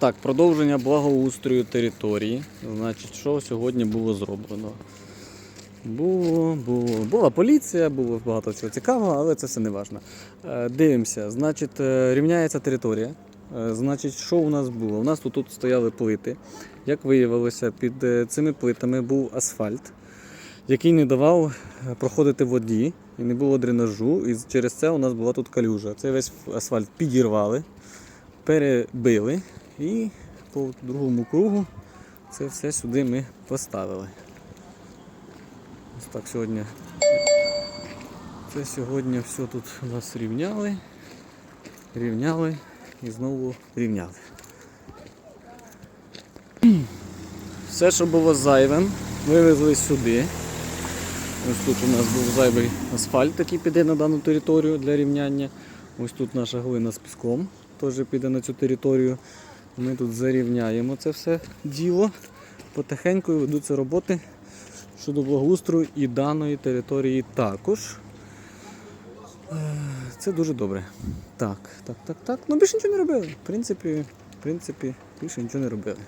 Так, продовження благоустрою території. Значить, що сьогодні було зроблено? Було, було. Була поліція, було багато чого цікавого, але це все не важливо. Е, Дивимося, значить, е, рівняється територія. Е, Значить, що у нас було? У нас тут, тут стояли плити. Як виявилося, під цими плитами був асфальт, який не давав проходити воді, і не було дренажу, і через це у нас була тут калюжа. Цей весь асфальт підірвали, перебили і по другому кругу це все сюди ми поставили. Ось так сьогодні. Це сьогодні все тут у нас рівняли, рівняли і знову рівняли. Все, що було зайвим, вивезли сюди. Ось тут у нас був зайвий асфальт, який піде на дану територію для рівняння. Ось тут наша глина з піском теж піде на цю територію. Ми тут зарівняємо це все діло. Потихеньку ведуться роботи щодо благоустрою і даної території також. Е, Це дуже добре. Так, так, так, так. Ну більше нічого не робили. В принципі, в принципі, більше нічого не робили.